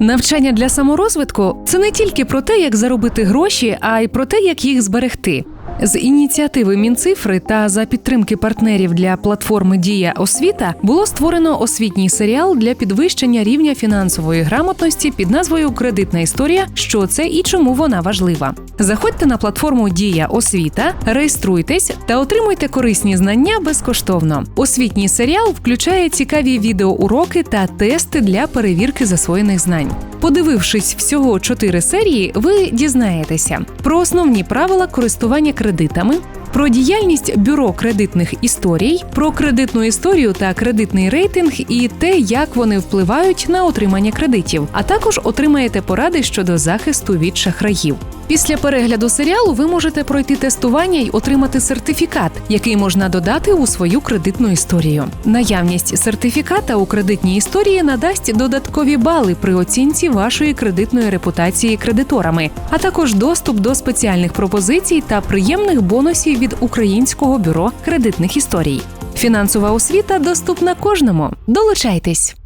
Навчання для саморозвитку це не тільки про те, як заробити гроші, а й про те, як їх зберегти. З ініціативи Мінцифри та за підтримки партнерів для платформи Дія освіта було створено освітній серіал для підвищення рівня фінансової грамотності під назвою Кредитна історія. Що це і чому вона важлива. Заходьте на платформу Дія освіта, реєструйтесь та отримуйте корисні знання безкоштовно. Освітній серіал включає цікаві відеоуроки та тести для перевірки засвоєних знань. Подивившись всього чотири серії, ви дізнаєтеся про основні правила користування кредитами, про діяльність бюро кредитних історій, про кредитну історію та кредитний рейтинг і те, як вони впливають на отримання кредитів, а також отримаєте поради щодо захисту від шахраїв. Після перегляду серіалу ви можете пройти тестування й отримати сертифікат, який можна додати у свою кредитну історію. Наявність сертифіката у кредитній історії надасть додаткові бали при оцінці вашої кредитної репутації кредиторами, а також доступ до спеціальних пропозицій та приємних бонусів від Українського бюро кредитних історій. Фінансова освіта доступна кожному. Долучайтесь!